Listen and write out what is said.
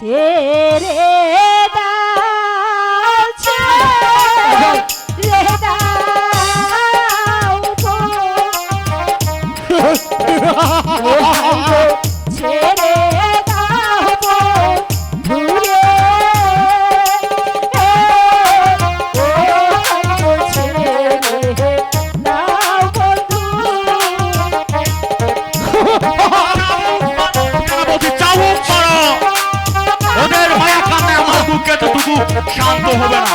ছেড়ে দাও ছেড়ে দাও ছেড়ে Ha ha ha! কিন্তু শান্ত হবে না